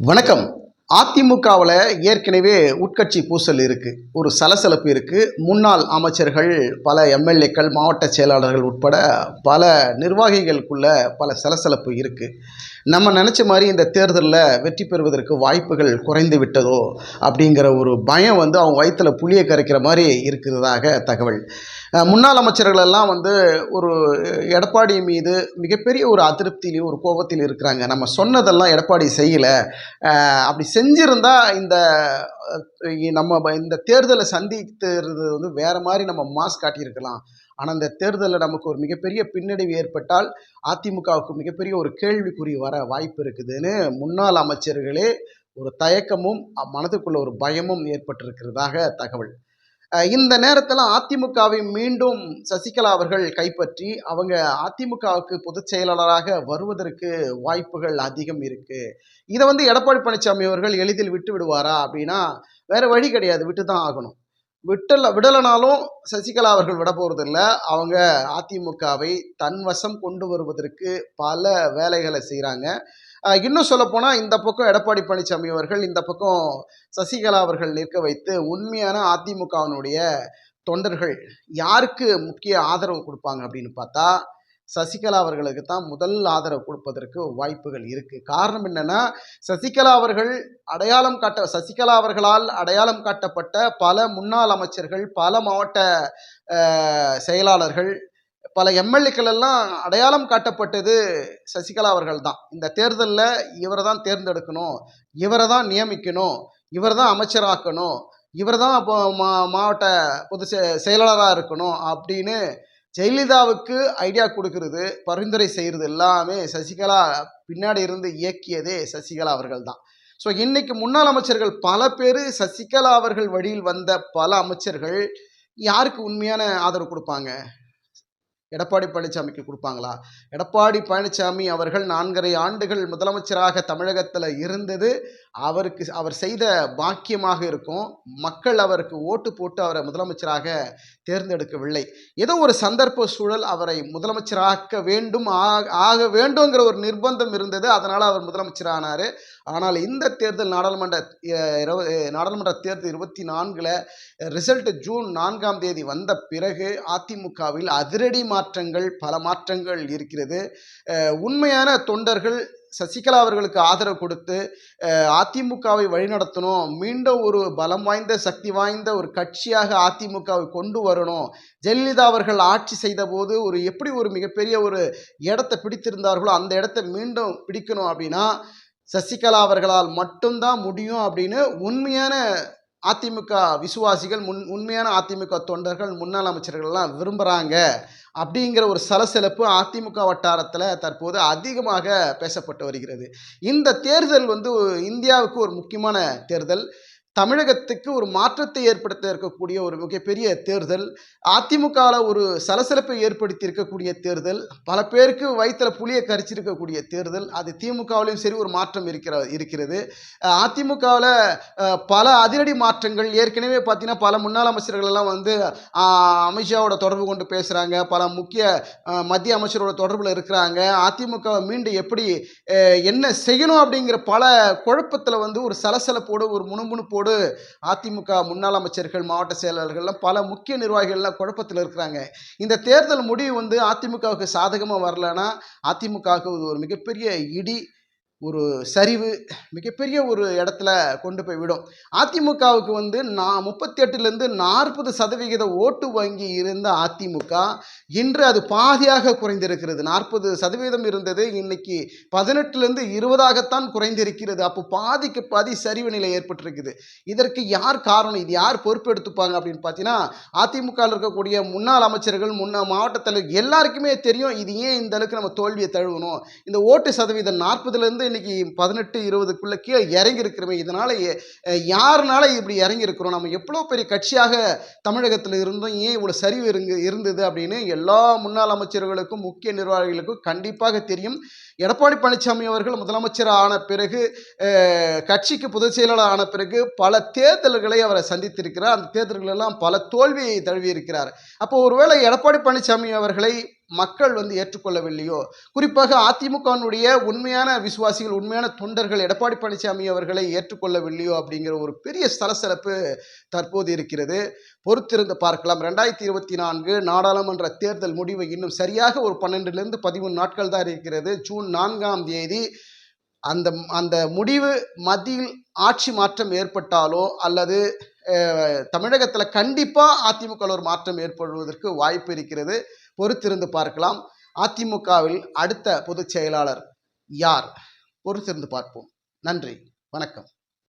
வணக்கம். அதிமுகவில் ஏற்கனவே உட்கட்சி பூசல் இருக்குது ஒரு சலசலப்பு இருக்குது முன்னாள் அமைச்சர்கள் பல எம்எல்ஏக்கள் மாவட்ட செயலாளர்கள் உட்பட பல நிர்வாகிகளுக்குள்ள பல சலசலப்பு இருக்குது நம்ம நினச்ச மாதிரி இந்த தேர்தலில் வெற்றி பெறுவதற்கு வாய்ப்புகள் குறைந்து விட்டதோ அப்படிங்கிற ஒரு பயம் வந்து அவங்க வயிற்றுல புளியை கரைக்கிற மாதிரி இருக்கிறதாக தகவல். முன்னாள் அமைச்சர்கள் எல்லாம் வந்து ஒரு எடப்பாடி மீது மிகப்பெரிய ஒரு அதிருப்தியிலையும் ஒரு கோபத்தில் இருக்கிறாங்க. நம்ம சொன்னதெல்லாம் எடப்பாடி செய்யலை. அப்படி செஞ்சிருந்தா இந்த நம்ம இந்த தேர்தலை சந்தித்தது வந்து வேற மாதிரி நம்ம மாஸ் காட்டியிருக்கலாம். ஆனால் இந்த தேர்தலில் நமக்கு ஒரு மிகப்பெரிய பின்னடைவு ஏற்பட்டால் அதிமுகவுக்கு மிகப்பெரிய ஒரு கேள்விக்குறி வர வாய்ப்பு இருக்குதுன்னு முன்னாள் அமைச்சர்களே ஒரு தயக்கமும் மனதுக்குள்ள ஒரு பயமும் ஏற்பட்டிருக்கிறதாக தகவல். இந்த நேரத்தில் அதிமுகவை மீண்டும் சசிகலா அவர்கள் கைப்பற்றி அவங்க அதிமுகவுக்கு பொதுச் செயலாளராக வருவதற்கு வாய்ப்புகள் அதிகம் இருக்கு. இதை வந்து எடப்பாடி பழனிசாமி அவர்கள் எளிதில் விட்டு விடுவாரா அப்படின்னா வேற வழி கிடையாது விட்டு தான் ஆகணும். விட்டல விடலைனாலும் சசிகலா அவர்கள் விட போறதில்ல. அவங்க அதிமுகவை தன்வசம் கொண்டு வருவதற்கு பல வேலைகளை செய்கிறாங்க இன்னும் சொல்லப்போனால் இந்த பக்கம் எடப்பாடி பழனிசாமி அவர்கள் இந்த பக்கம் சசிகலா அவர்கள் நிற்க வைத்து உண்மையான அதிமுகவினுடைய தொண்டர்கள் யாருக்கு முக்கிய ஆதரவு கொடுப்பாங்க அப்படின்னு பார்த்தா சசிகலா அவர்களுக்கு தான் முதல் ஆதரவு கொடுப்பதற்கு வாய்ப்புகள் இருக்குது காரணம் என்னென்னா சசிகலா அவர்கள் அடையாளம் காட்ட சசிகலா அவர்களால் அடையாளம் காட்டப்பட்ட பல முன்னாள் அமைச்சர்கள் பல மாவட்ட செயலாளர்கள் பல எம்எல்ஏக்கள் எல்லாம் அடையாளம் காட்டப்பட்டது சசிகலா அவர்கள் தான். இந்த தேர்தலில் இவரை தான் தேர்ந்தெடுக்கணும் இவரை தான் நியமிக்கணும் இவர் தான் அமைச்சராக்கணும் இவர் தான் அப்போ மா மாவட்ட பொது செ- செயலாளராக இருக்கணும் அப்படின்னு ஜெயலலிதாவுக்கு ஐடியா கொடுக்கறது பரிந்துரை செய்கிறது எல்லாமே சசிகலா பின்னாடி இருந்து இயக்கியதே சசிகலா அவர்கள் தான் ஸோ இன்னைக்கு முன்னாள் அமைச்சர்கள் பல பேர் சசிகலா அவர்கள் வழியில் வந்த பல அமைச்சர்கள் யாருக்கு உண்மையான ஆதரவு கொடுப்பாங்க? எடப்பாடி பழனிசாமிக்கு கொடுப்பாங்களா? எடப்பாடி பழனிசாமி அவர்கள் நான்கரை ஆண்டுகள் முதலமைச்சராக தமிழகத்தில் இருந்தது. அவருக்கு அவர் செய்த பாக்கியமாக இருக்கும். மக்கள் அவருக்கு ஓட்டு போட்டு அவரை முதலமைச்சராக தேர்ந்தெடுக்கவில்லை. ஏதோ ஒரு சந்தர்ப்ப சூழல் அவரை முதலமைச்சராக்க வேண்டும் ஆக- ஆக வேண்டுங்கிற ஒரு நிர்பந்தம் இருந்தது. அதனால் அவர் முதலமைச்சரானார். ஆனால் இந்த தேர்தல் நாடாளுமன்ற நாடாளுமன்ற தேர்தல் இருபத்தி நான்கில் ரிசல்ட் ஜூன் நான்காம் தேதி வந்த பிறகு அதிமுகவில் அதிரடி மாற்றங்கள் பல மாற்றங்கள் இருக்கிறது. உண்மையான தொண்டர்கள் சசிகலா அவர்களுக்கு ஆதரவு கொடுத்து அதிமுகவை வழிநடத்தணும் மீண்டும் ஒரு பலம் வாய்ந்த சக்தி வாய்ந்த ஒரு கட்சியாக அதிமுகவை கொண்டு வரணும். ஜெயலலிதா அவர்கள் ஆட்சி செய்த போது ஒரு எப்படி ஒரு மிகப்பெரிய ஒரு இடத்தை பிடித்திருந்தார்களோ அந்த இடத்தை மீண்டும் பிடிக்கணும் அப்படின்னா சசிகலா அவர்களால் மட்டும்தான் முடியும் அப்படின்னு உண்மையான அதிமுக விசுவாசிகள் முன் உண்மையான அதிமுக தொண்டர்கள் முன்னாள் அமைச்சர்கள்லாம் விரும்புகிறாங்க அப்படிங்கிற ஒரு சலசலப்பு அதிமுக வட்டாரத்தில் தற்போது அதிகமாக பேசப்பட்டு வருகிறது. இந்த தேர்தல் வந்து இந்தியாவுக்கு ஒரு முக்கியமான தேர்தல். தமிழகத்துக்கு ஒரு மாற்றத்தை ஏற்படுத்த இருக்கக்கூடிய ஒரு மிகப்பெரிய தேர்தல் அதிமுகவில் ஒரு சலசலப்பை ஏற்படுத்தி இருக்கக்கூடிய தேர்தல் பல பேருக்கு வயிற்றில் புளியை கரிச்சிருக்கக்கூடிய தேர்தல் அது திமுகவிலையும் சரி ஒரு மாற்றம் இருக்கிற இருக்கிறது. அதிமுகவில் பல அதிரடி மாற்றங்கள் ஏற்கனவே பார்த்தீங்கன்னா பல முன்னாள் அமைச்சர்களெல்லாம் வந்து அமித்ஷாவோட தொடர்பு கொண்டு பேசுகிறாங்க பல முக்கிய மத்திய அமைச்சரோட தொடர்பில் இருக்கிறாங்க. அதிமுகவை மீண்டும் எப்படி என்ன செய்யணும் அப்படிங்கிற பல குழப்பத்தில் வந்து ஒரு சலசலப்போடு ஒரு முணுமுணுப்போடு அதிமுக முன்னாள் அமைச்சர்கள் மாவட்ட செயலாளர்கள்லாம் பல முக்கிய நிர்வாகிகள்லாம் குழப்பத்தில் இருக்கிறாங்க. இந்த தேர்தல் முடிவு வந்து அதிமுகவுக்கு சாதகமாக வரலன்னா அதிமுகவுக்கு இது ஒரு மிகப்பெரிய இடி ஒரு சரிவு மிகப்பெரிய ஒரு இடத்துல கொண்டு போய் விடும். அதிமுகவுக்கு வந்து நான் முப்பத்தி எட்டுலேருந்து நாற்பது சதவிகித ஓட்டு வங்கி இருந்த அதிமுக இன்று அது பாதியாக குறைந்திருக்கிறது. நாற்பது சதவீதம் இருந்தது இன்னைக்கு பதினெட்டுலேருந்து இருபதாகத்தான் குறைந்திருக்கிறது. அப்போ பாதிக்கு பாதி சரிவு நிலை ஏற்பட்டிருக்குது. இதற்கு யார் காரணம்? இது யார் பொறுப்பெடுத்துப்பாங்க அப்படின்னு பார்த்தீங்கன்னா அதிமுகவில் இருக்கக்கூடிய முன்னாள் அமைச்சர்கள் முன்ன மாவட்ட தலைவர் எல்லாருக்குமே தெரியும் இது ஏன் இந்த அளவுக்கு நம்ம தோல்வியை தழுவணும்? இந்த ஓட்டு சதவீதம் நாற்பதுலேருந்து இன்னைக்கு பதினெட்டு இருபதுக்குள்ள கீழே இறங்கி இருக்கிறோமே இதனால யாருனால இப்படி இறங்கி இருக்கிறோம் நம்ம எவ்வளோ பெரிய கட்சியாக தமிழகத்தில் இருந்தோம்? ஏன் இவ்வளோ சரிவு இருங்க இருந்தது அப்படின்னு எல்லா முன்னாள் அமைச்சர்களுக்கும் முக்கிய நிர்வாகிகளுக்கும் கண்டிப்பாக தெரியும். எடப்பாடி பழனிசாமி அவர்கள் முதலமைச்சர் ஆன பிறகு கட்சிக்கு பொதுச் செயலாளர் ஆன பிறகு பல தேர்தல்களை அவரை சந்தித்திருக்கிறார். அந்த தேர்தல்கள் எல்லாம் பல தோல்வியை தழுவி இருக்கிறார் அப்போ ஒருவேளை எடப்பாடி பழனிசாமி அவர்களை மக்கள் வந்து ஏற்றுக்கொள்ளவில்லையோ? குறிப்பாக அதிமுகவினுடைய உண்மையான விசுவாசிகள் உண்மையான தொண்டர்கள் எடப்பாடி பழனிசாமி அவர்களை ஏற்றுக்கொள்ளவில்லையோ அப்படிங்கிற ஒரு பெரிய சலசலப்பு தற்போது இருக்கிறது. பொறுத்திருந்து பார்க்கலாம். ரெண்டாயிரத்தி இருபத்தி நான்கு நாடாளுமன்ற தேர்தல் முடிவு இன்னும் சரியாக ஒரு பன்னெண்டுலேருந்து பதிமூணு நாட்கள் தான் இருக்கிறது. ஜூன் நான்காம் தேதி. அந்த அந்த முடிவு மத்தியில் ஆட்சி மாற்றம் ஏற்பட்டாலோ அல்லது தமிழகத்தில் கண்டிப்பாக அதிமுகவில் ஒரு மாற்றம் ஏற்படுவதற்கு வாய்ப்பு இருக்கிறது. பொறுத்திருந்து பார்க்கலாம். அதிமுகவில் அடுத்த பொதுச் செயலாளர் யார்? பொறுத்திருந்து பார்ப்போம். நன்றி. வணக்கம்.